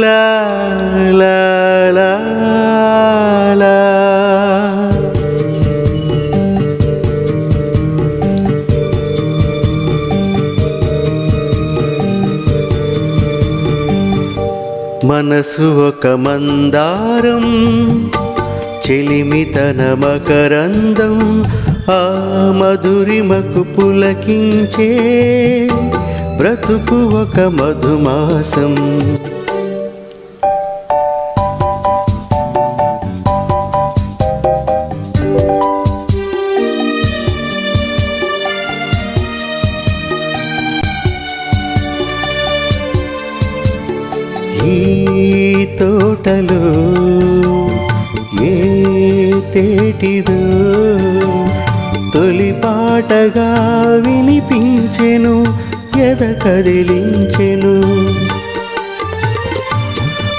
లా లా లా లా మనసు ఒక మందారం చెలిమితన మకరందం ఆ మధురిమకు పులకించే బ్రతుకు ఒక మధుమాసం. ఈ తోటలో తేటిదు. తొలి పాటగా వినిపించెను ఎద కదిలించెను.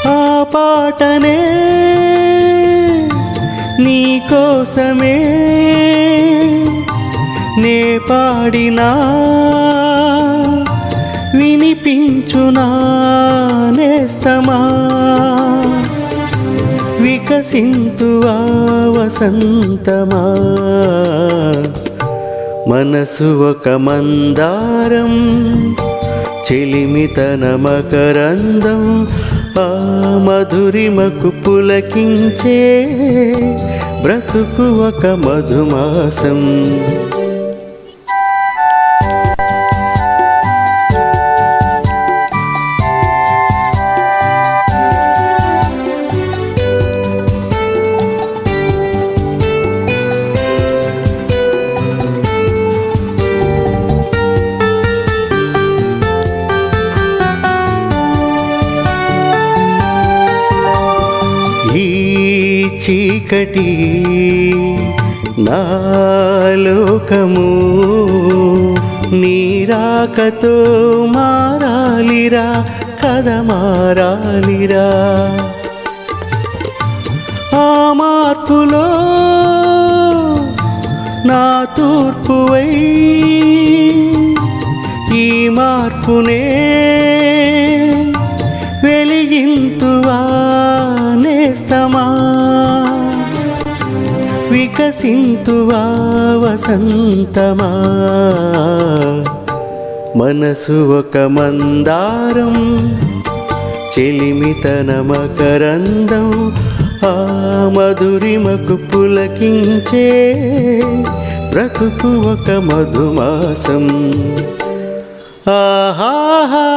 ఆ పాటనే నీ కోసమే. నే పాడినా వినిపించునా నేస్తమా. వికసింతువా వసంతమా? మనసు ఒక మందారం చెలిమితన మకరందం ఆ మధురిమకు పులకించే బ్రతుకు ఒక మధుమాసం. ఈ చీకటి నాలోకము నీరాకతో మారాలిరా కథ మారాలిరా. ఆ మార్పులో నా తూర్పువై ఈ మార్పునే వెలిగింతువా? నేస్తమా వికసింతువా వసంతమా? మనసు ఒక మందారం చెలిమితన మకరందం ఆ మధురిమకు పులకించే బ్రతుకు ఒక మధుమాసం. ఆహాహా!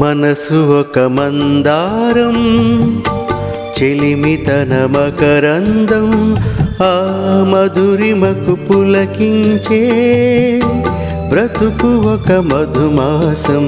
మనసు ఒక మందారం చెలిమితన మకరందం ఆ మధురిమకు పులకించే బ్రతుకు ఒక మధుమాసం.